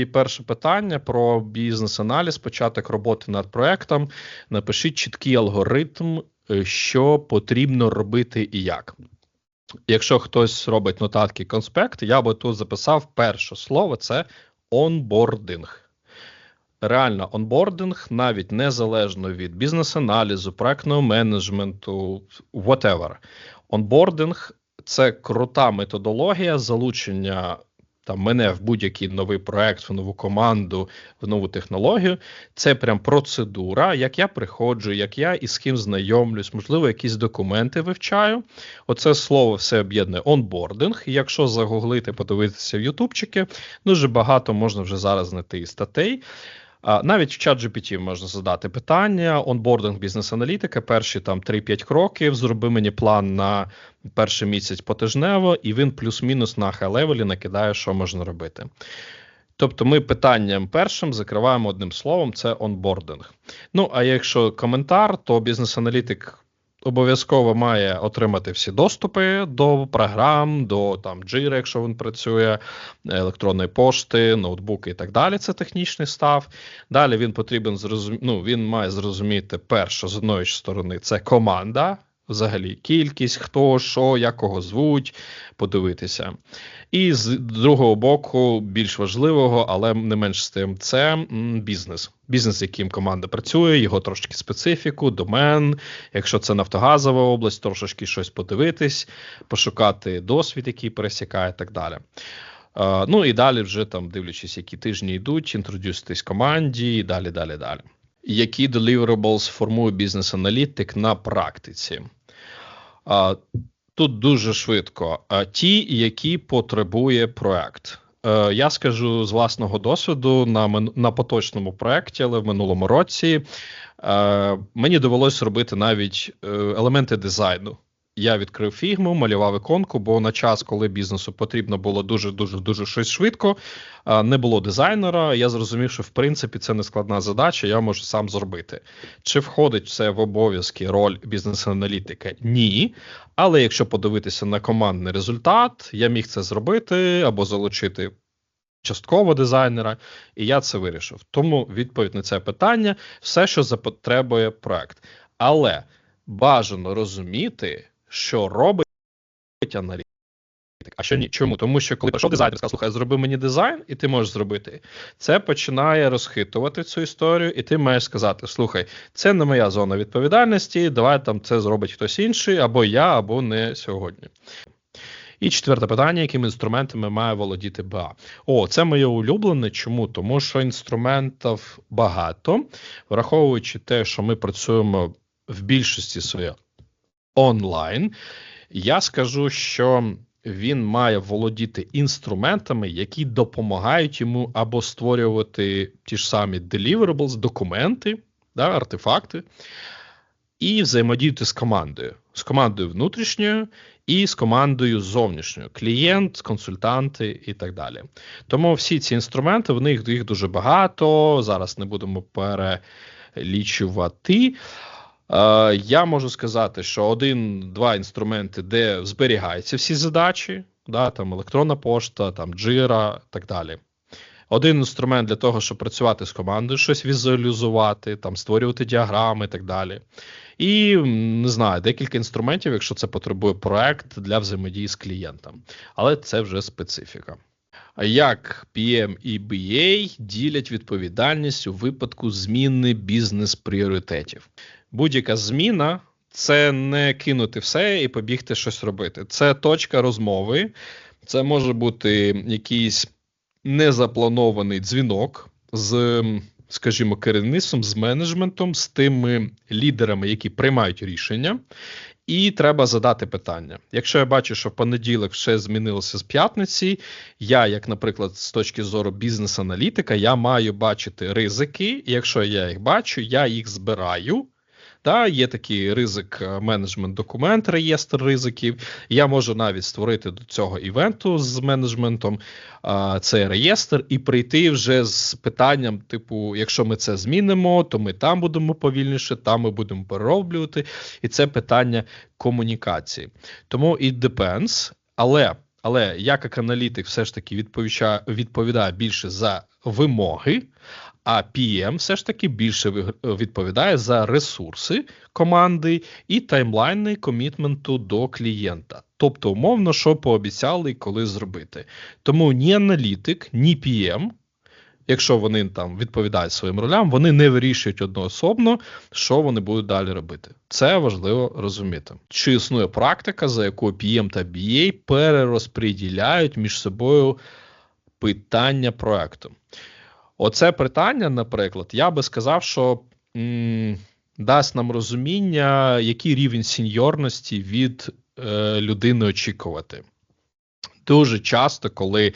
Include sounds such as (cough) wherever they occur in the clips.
І перше питання про бізнес-аналіз, початок роботи над проектом. Напишіть чіткий алгоритм, е, що потрібно робити і як. Якщо хтось робить нотатки конспект, я би тут записав перше слово це онбординг. Реально, онбординг навіть незалежно від бізнес-аналізу, проектного менеджменту, whatever. Онбординг це крута методологія залучення там мене в будь-який новий проект, в нову команду, в нову технологію. Це прям процедура, як я приходжу, як я і з ким знайомлюсь, можливо, якісь документи вивчаю. Оце слово все об'єднує онбординг. Якщо загуглити, подивитися в Ютубчики, дуже багато можна вже зараз знайти і статей. Навіть в чат GPT можна задати питання: онбординг бізнес-аналітика, перші там 3-5 кроків. Зроби мені план на перший місяць потижнево, і він плюс-мінус на хай-левелі накидає, що можна робити. Тобто ми питанням першим закриваємо одним словом: це онбординг. Ну а якщо коментар, то бізнес-аналітик обов'язково має отримати всі доступи до програм, до там Jira, якщо він працює, електронної пошти, ноутбуки і так далі. Це технічний став. Далі він потрібен зрозум... ну, він має зрозуміти перше з одної сторони, це команда. Взагалі, кількість, хто, що, як кого звуть, подивитися. І з другого боку, більш важливого, але не менш з тим, це бізнес. Бізнес, з яким команда працює, його трошки специфіку, домен. Якщо це Нафтогазова область, трошечки щось подивитись, пошукати досвід, який пересікає, і так далі. Uh, ну і далі, вже там, дивлячись, які тижні йдуть, інтродюситись команді, і далі, далі, далі. Які deliverables формує бізнес-аналітик на практиці? Тут дуже швидко. Ті, які потребує проект. Е, я скажу з власного досвіду на на поточному проєкті, але в минулому році е, мені довелося робити навіть е, елементи дизайну. Я відкрив фігму, малював іконку, бо на час, коли бізнесу потрібно було дуже дуже дуже щось швидко, не було дизайнера. Я зрозумів, що в принципі це не складна задача, я можу сам зробити. Чи входить це в обов'язки роль бізнес-аналітика? Ні. Але якщо подивитися на командний результат, я міг це зробити або залучити. Частково дизайнера, і я це вирішив. Тому відповідь на це питання все, що запотребує проект. Але бажано розуміти, що робить аналітик. А що ні? Чому? Тому що коли прийшов дизайнер, сказав, слухай, зроби мені дизайн, і ти можеш зробити. Це починає розхитувати цю історію, і ти маєш сказати: слухай, це не моя зона відповідальності, давай там це зробить хтось інший, або я, або не сьогодні. І четверте питання: якими інструментами має володіти БА? О, це моє улюблене. Чому? Тому що інструментів багато, враховуючи те, що ми працюємо в більшості своє онлайн, я скажу, що він має володіти інструментами, які допомагають йому або створювати ті ж самі deliverables, документи, да, артефакти, і взаємодіяти з командою, з командою внутрішньою і з командою зовнішньою, клієнт, консультанти і так далі. Тому всі ці інструменти, в них їх дуже багато. Зараз не будемо перелічувати. Е, я можу сказати, що один-два інструменти, де зберігаються всі задачі, да, там електронна пошта, там Jira і так далі. Один інструмент для того, щоб працювати з командою, щось візуалізувати, там створювати діаграми і так далі. І не знаю, декілька інструментів, якщо це потребує проект для взаємодії з клієнтом. Але це вже специфіка. Як PM і BA ділять відповідальність у випадку зміни бізнес-пріоритетів? Будь-яка зміна це не кинути все і побігти щось робити. Це точка розмови, це може бути якийсь незапланований дзвінок з, скажімо, керівництвом, з менеджментом, з тими лідерами, які приймають рішення. І треба задати питання. Якщо я бачу, що в понеділок все змінилося з п'ятниці, я, як, наприклад, з точки зору бізнес-аналітика, я маю бачити ризики, і якщо я їх бачу, я їх збираю. Та є такий ризик е, менеджмент документ, реєстр ризиків. Я можу навіть створити до цього івенту з менеджментом цей реєстр і прийти вже з питанням: типу, якщо ми це змінимо, то ми там будемо повільніше, там ми будемо перероблювати. І це питання комунікації. Тому it depends, але Але як як аналітик все ж таки відповідає більше за вимоги, а PM все ж таки більше відповідає за ресурси команди і таймлайни комітменту до клієнта. Тобто, умовно, що пообіцяли коли зробити. Тому ні аналітик, ні PM якщо вони там відповідають своїм ролям, вони не вирішують одноособно, що вони будуть далі робити. Це важливо розуміти. Чи існує практика, за якою PM та BA перерозподіляють між собою питання проекту? Оце питання, наприклад, я би сказав, що м- дасть нам розуміння, який рівень сеньорності від е, людини очікувати. Дуже часто, коли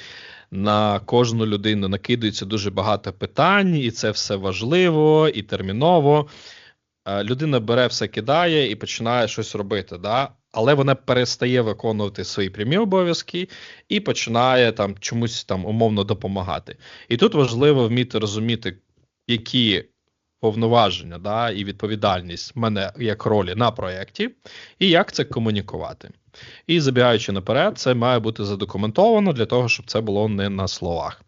на кожну людину накидується дуже багато питань, і це все важливо і терміново. Е, людина бере все кидає і починає щось робити. Да? Але вона перестає виконувати свої прямі обов'язки і починає там чомусь там умовно допомагати. І тут важливо вміти розуміти, які повноваження да, і відповідальність мене як ролі на проєкті, і як це комунікувати. І забігаючи наперед, це має бути задокументовано для того, щоб це було не на словах.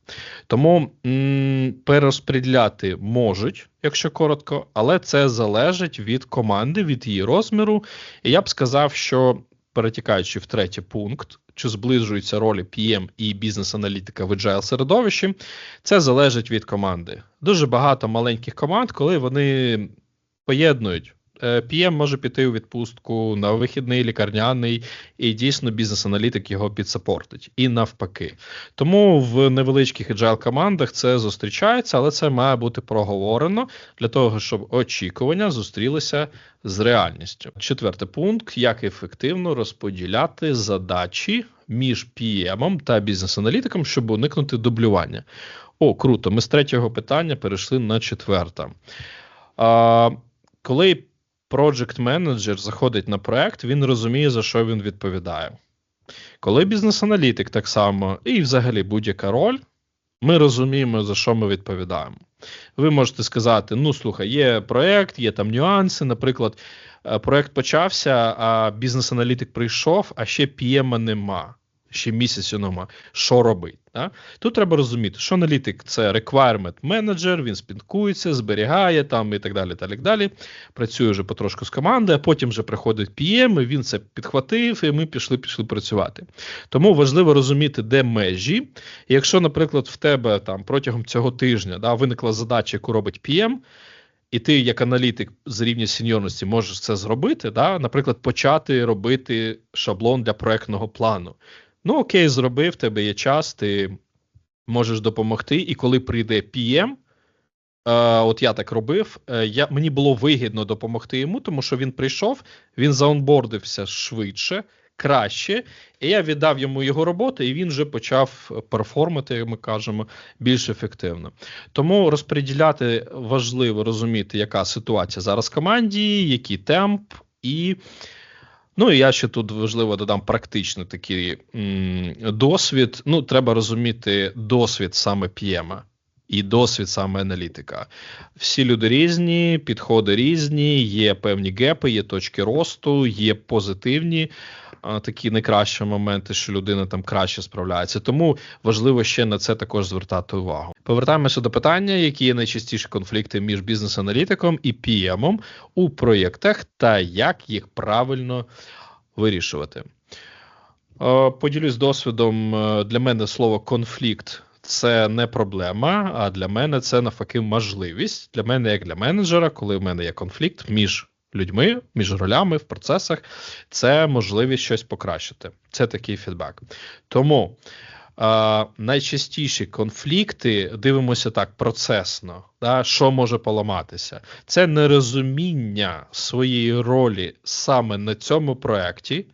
Тому м- перерозподіляти можуть, якщо коротко, але це залежить від команди, від її розміру. І я б сказав, що перетікаючи в третій пункт, чи зближуються ролі PM і бізнес-аналітика в agile середовищі, це залежить від команди. Дуже багато маленьких команд, коли вони поєднують PM е, може піти у відпустку на вихідний лікарняний, і дійсно бізнес-аналітик його підсапортить. І навпаки. Тому в невеличких agile командах це зустрічається, але це має бути проговорено для того, щоб очікування зустрілися з реальністю. Четвертий пункт: як ефективно розподіляти задачі між PM та бізнес-аналітиком, щоб уникнути дублювання. О, круто! Ми з третього питання перейшли на четверте. Коли project менеджер заходить на проект, він розуміє, за що він відповідає. Коли бізнес-аналітик так само, і взагалі будь-яка роль, ми розуміємо, за що ми відповідаємо. Ви можете сказати: ну, слухай, є проект, є там нюанси. Наприклад, е, проект почався, а бізнес-аналітик прийшов, а ще п'єма нема ще місяцю нема, що робить. Да? Тут треба розуміти, що аналітик це requirement менеджер, він спінкується, зберігає там і так далі. так далі. Працює вже потрошку з командою, а потім вже приходить PM, і він це підхватив, і ми пішли пішли працювати. Тому важливо розуміти, де межі. І якщо, наприклад, в тебе там протягом цього тижня да, виникла задача, яку робить PM, і ти, як аналітик з рівня сеньорності, можеш це зробити, да? наприклад, почати робити шаблон для проектного плану. Ну, окей, зробив, в тебе є час, ти можеш допомогти. І коли прийде PM, е, от я так робив, е, я, мені було вигідно допомогти йому, тому що він прийшов, він заонбордився швидше, краще, і я віддав йому його роботу, і він вже почав перформити, як ми кажемо, більш ефективно. Тому розподіляти важливо розуміти, яка ситуація зараз в команді, який темп і. Ну і я ще тут важливо додам практичний такий м, досвід. Ну, треба розуміти досвід саме п'єма і досвід саме аналітика. Всі люди різні, підходи різні, є певні гепи, є точки росту, є позитивні такі найкращі моменти, що людина там краще справляється. Тому важливо ще на це також звертати увагу. Повертаємося до питання, які є найчастіші конфлікти між бізнес-аналітиком і PM у проєктах, та як їх правильно вирішувати. Поділюсь досвідом е, для мене слово конфлікт. Це не проблема, а для мене це навпаки можливість. Для мене, як для менеджера, коли в мене є конфлікт між людьми, між ролями в процесах, це можливість щось покращити. Це такий фідбек. Тому е, найчастіші конфлікти дивимося так процесно, да, що може поламатися. Це нерозуміння своєї ролі саме на цьому проєкті.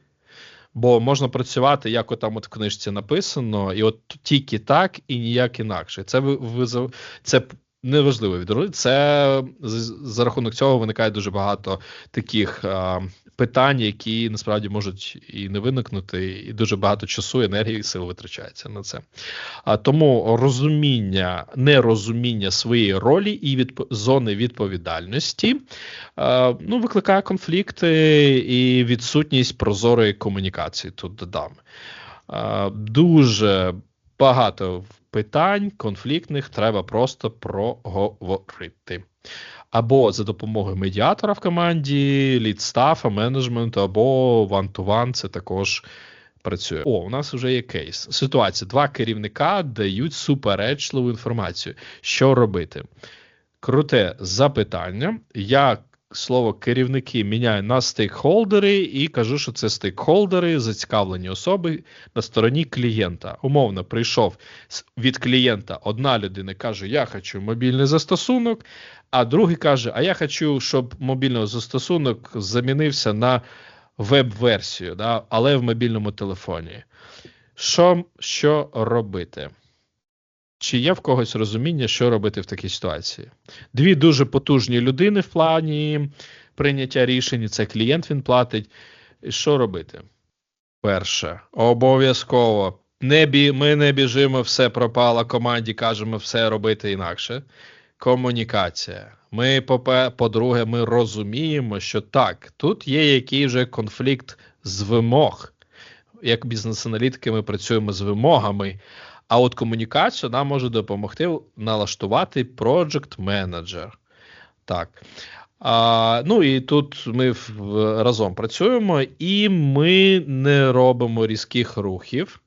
Бо можна працювати, як там от в книжці написано, і от тільки так, і ніяк інакше. Це ви це неважливо від Це за рахунок цього виникає дуже багато таких а, питань, які насправді можуть і не виникнути, і дуже багато часу, енергії і сил витрачається на це. А тому розуміння, нерозуміння своєї ролі і від зони відповідальності а, ну, викликає конфлікти і відсутність прозорої комунікації. Тут додам. Е, дуже багато питань конфліктних треба просто проговорити. Або за допомогою медіатора в команді, лідстафа, менеджменту, або one-to-one це також працює. О, у нас вже є кейс. Ситуація: два керівника дають суперечливу інформацію. Що робити? Круте запитання. Я слово керівники міняю на стейкхолдери і кажу, що це стейкхолдери, зацікавлені особи на стороні клієнта. Умовно, прийшов від клієнта одна людина каже: Я хочу мобільний застосунок, а другий каже: А я хочу, щоб мобільний застосунок замінився на веб-версію, да, але в мобільному телефоні. Що, Що робити? Чи є в когось розуміння, що робити в такій ситуації? Дві дуже потужні людини в плані прийняття рішень, це клієнт він платить. Що робити? Перше, обов'язково. Не бі, Ми не біжимо, все пропало команді, кажемо все робити інакше. Комунікація. Ми, по-друге, ми розуміємо, що так, тут є який вже конфлікт з вимог. Як бізнес-аналітики, ми працюємо з вимогами. А от комунікацію нам може допомогти налаштувати Project Manager. Так. А, Ну і тут ми в, разом працюємо, і ми не робимо різких рухів.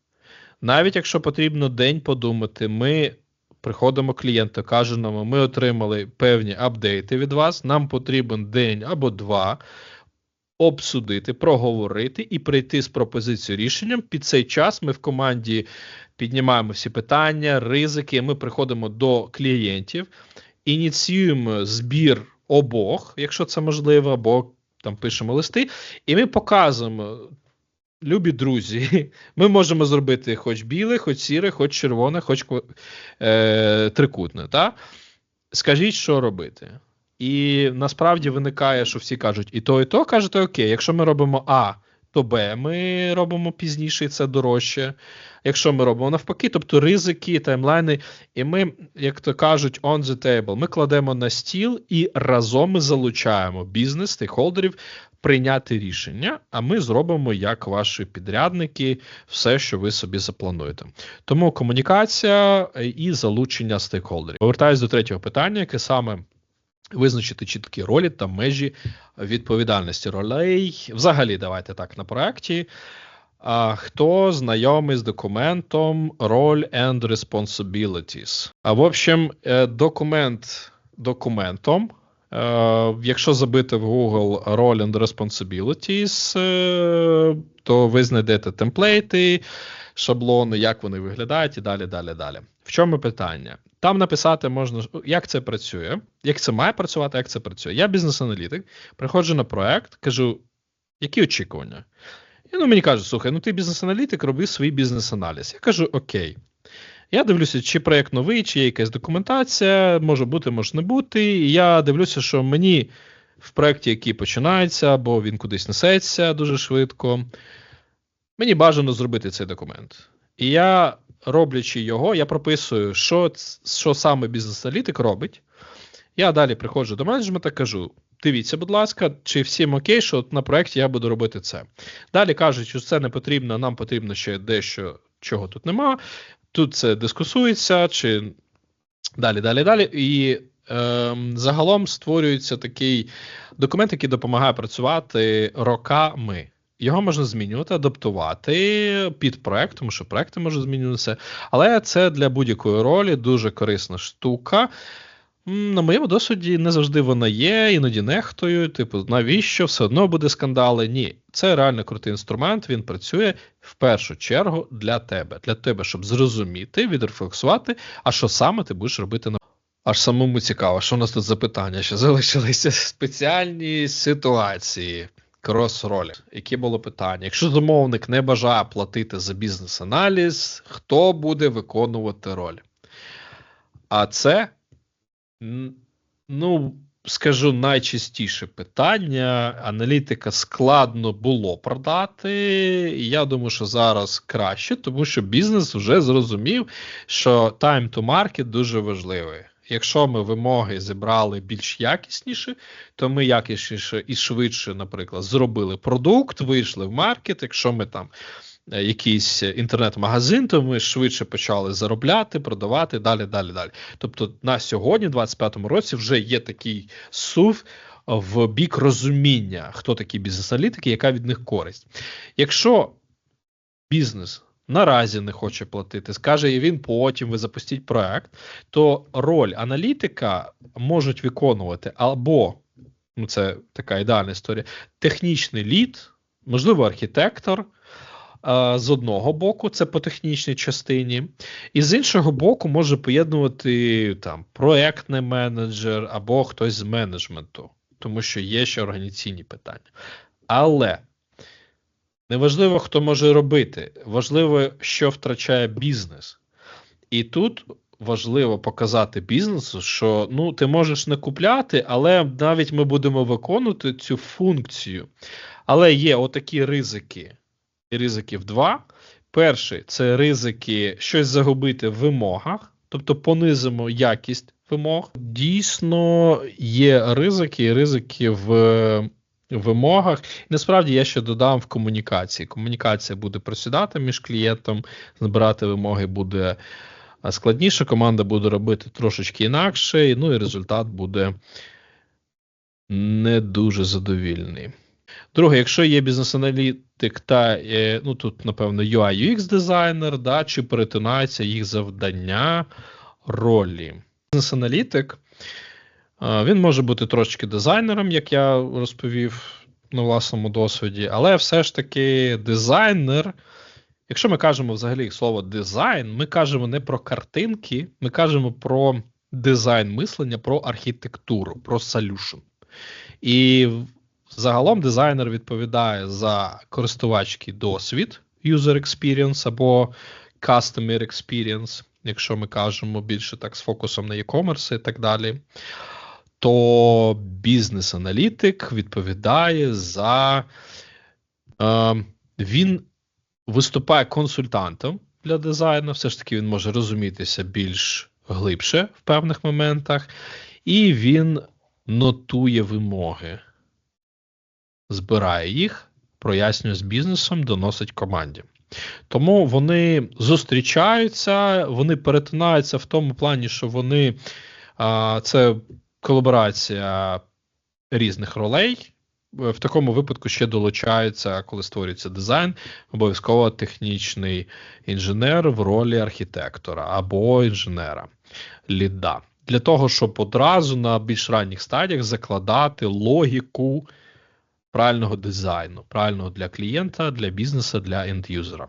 Навіть якщо потрібно день подумати, ми приходимо клієнту, кажемо, ми отримали певні апдейти від вас. Нам потрібен день або два. Обсудити, проговорити і прийти з пропозицією рішенням. Під цей час ми в команді піднімаємо всі питання, ризики. Ми приходимо до клієнтів, ініціюємо збір обох, якщо це можливо, або там пишемо листи, і ми показуємо. Любі друзі, (laughs) ми можемо зробити хоч біле, хоч сіре, хоч червоне, хоч е, трикутне. Та? Скажіть, що робити. І насправді виникає, що всі кажуть, і то, і то кажете, окей, якщо ми робимо А, то Б ми робимо пізніше, і це дорожче. Якщо ми робимо навпаки, тобто ризики, таймлайни, і ми, як то кажуть, on the table, ми кладемо на стіл і разом ми залучаємо бізнес, стейкхолдерів прийняти рішення, а ми зробимо як ваші підрядники все, що ви собі заплануєте. Тому комунікація і залучення стейкхолдерів. Повертаюсь до третього питання, яке саме. Визначити чіткі ролі та межі відповідальності ролей. Взагалі, давайте так на проєкті. А, Хто знайомий з документом Role and Responsibilities? А в общем, е, документ документом. Е, якщо забити в Google Role and Responsibilities, е, то ви знайдете темплейти, шаблони, як вони виглядають, і далі, далі, далі. В чому питання? Там написати можна, як це працює, як це має працювати, як це працює. Я бізнес-аналітик, приходжу на проект, кажу, які очікування? І ну, мені кажуть, слухай, ну ти бізнес-аналітик, роби свій бізнес-аналіз. Я кажу, окей. Я дивлюся, чи проєкт новий, чи є якась документація, може бути, може не бути. І я дивлюся, що мені в проєкті, який починається, або він кудись несеться дуже швидко, мені бажано зробити цей документ. І я, роблячи його, я прописую, що що саме бізнес-аналітик робить. Я далі приходжу до менеджмента кажу: дивіться, будь ласка, чи всім окей, що на проєкті я буду робити це. Далі кажуть, що це не потрібно, нам потрібно ще дещо, чого тут нема. Тут це дискусується, чи далі, далі, далі. І е, загалом створюється такий документ, який допомагає працювати роками. Його можна змінювати, адаптувати під проект, тому що проекти можуть змінюватися. Але це для будь-якої ролі дуже корисна штука. На моєму досвіді не завжди вона є, іноді нехтою. Типу, навіщо все одно буде скандали? Ні, це реально крутий інструмент. Він працює в першу чергу для тебе, для тебе, щоб зрозуміти, відрефлексувати, а що саме ти будеш робити на. Аж самому цікаво, що у нас тут запитання? Що залишилися (laughs) спеціальні ситуації, крос-ролі. Які було питання? Якщо замовник не бажає платити за бізнес-аналіз, хто буде виконувати роль? А це Ну, скажу найчастіше питання. Аналітика складно було продати. Я думаю, що зараз краще, тому що бізнес вже зрозумів, що time to market дуже важливий. Якщо ми вимоги зібрали більш якісніше, то ми якісніше і швидше, наприклад, зробили продукт, вийшли в маркет. Якщо ми там е, якийсь інтернет-магазин, то ми швидше почали заробляти, продавати далі, далі, далі. Тобто, на сьогодні, 25-му році, вже є такий сув в бік розуміння, хто такі бізнес-аналітики, яка від них користь. Якщо бізнес наразі не хоче платити, скаже і він потім ви запустіть проект, то роль аналітика можуть виконувати або ну це така ідеальна історія, технічний лід, можливо, архітектор. З одного боку, це по технічній частині, і з іншого боку, може поєднувати там проектний менеджер або хтось з менеджменту, тому що є ще організаційні питання. Але неважливо, хто може робити, важливо, що втрачає бізнес. І тут важливо показати бізнесу, що ну, ти можеш не купляти, але навіть ми будемо виконувати цю функцію. Але є отакі ризики. Ризиків два. Перший це ризики щось загубити в вимогах, тобто понизимо якість вимог. Дійсно, є ризики, і ризики в вимогах. І насправді я ще додам в комунікації. Комунікація буде просідати між клієнтом, збирати вимоги буде складніше, команда буде робити трошечки інакше, ну і результат буде не дуже задовільний. Друге, якщо є бізнес-аналітик та е, ну тут, напевно, UI UX дизайнер, да, чи перетинаються їх завдання ролі. Бізнес-аналітик він може бути трошки дизайнером, як я розповів на власному досвіді, але все ж таки дизайнер. Якщо ми кажемо взагалі слово дизайн, ми кажемо не про картинки, ми кажемо про дизайн мислення, про архітектуру, про solution. І загалом дизайнер відповідає за користувацький досвід, user experience або customer experience, якщо ми кажемо більше так з фокусом на e-commerce і так далі то бізнес-аналітик відповідає за е, він виступає консультантом для дизайну. Все ж таки, він може розумітися більш глибше в певних моментах, і він нотує вимоги, збирає їх, прояснює з бізнесом, доносить команді. Тому вони зустрічаються, вони перетинаються в тому плані, що вони а, це колаборація різних ролей. В такому випадку ще долучається, коли створюється дизайн, обов'язково технічний інженер в ролі архітектора або інженера ліда. Для того, щоб одразу на більш ранніх стадіях закладати логіку правильного дизайну, правильного для клієнта, для бізнесу, для ендюзера.